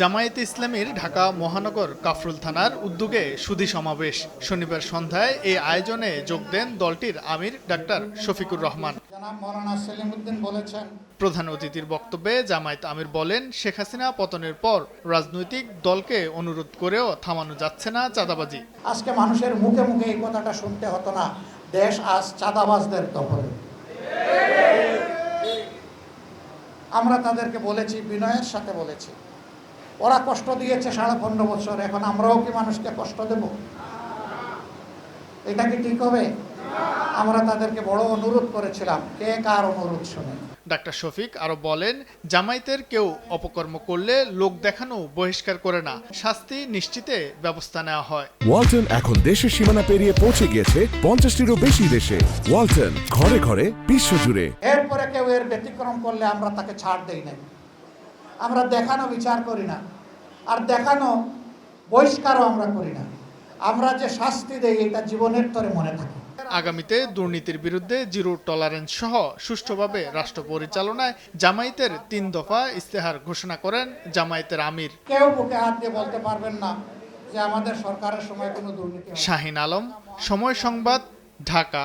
জামায়াতে ইসলামীর ঢাকা মহানগর কাফরুল থানার উদ্যোগে সুধী সমাবেশ। শনিবার সন্ধ্যায় এই আয়োজনে যোগ দেন দলটির আমির ডাক্তার শফিকুর রহমান। প্রধান অতিথির বক্তব্যে জামায়াত আমির বলেন শেখ হাসিনা পতনের পর রাজনৈতিক দলকে অনুরোধ করেও থামানো যাচ্ছে না চাঁদাবাজি। আজকে মানুষের মুখে মুখে এই কথাটা শুনতে হতো না। দেশ আজ চাঁদাবাজদের দখলে আমরা তাদেরকে বলেছি, বিনয়ের সাথে বলেছি। ওরা কষ্ট দিয়েছে সাড়ে পনেরো বছর, এখন আমরাও কি মানুষকে কষ্ট দেব? এটা কি ঠিক হবে? আমরা তাদেরকে বড় অনুরোধ করেছিলাম। কে কার অনুরোধ শুনে? ডাক্তার শফিক আরও বলেন জামায়াতের কেউ অপকর্ম করলে লোক দেখানো বহিষ্কার করে না শাস্তি নিশ্চিতে ব্যবস্থা নেওয়া হয়। ওয়ালটন এখন দেশের সীমানা পেরিয়ে পৌঁছে গিয়েছে পঞ্চাশটিরও বেশি দেশে। ওয়ালটন ঘরে ঘরে বিশ্বজুড়ে এরপরে কেউ এর ব্যতিক্রম করলে আমরা তাকে ছাড় দেই নাই। আমরা দেখানো বিচার করি না। আর দেখানো বহিষ্কারও আমরা করি না। আমরা যে শাস্তি দেই এটা জীবনের তরে মনে থাকে। আগামীতে দুর্নীতির বিরুদ্ধে জিরো টলারেন্স সহ সুষ্ঠুভাবে রাষ্ট্র পরিচালনায় জামায়াতের তিন দফা ইস্তেহার ঘোষণা করেন জামায়াতের আমির। কেউ বুকে হাত দিয়ে বলতে পারবেন না যে আমাদের সরকারের সময় কোনো দুর্নীতি শাহিন আলম সময় সংবাদ ঢাকা।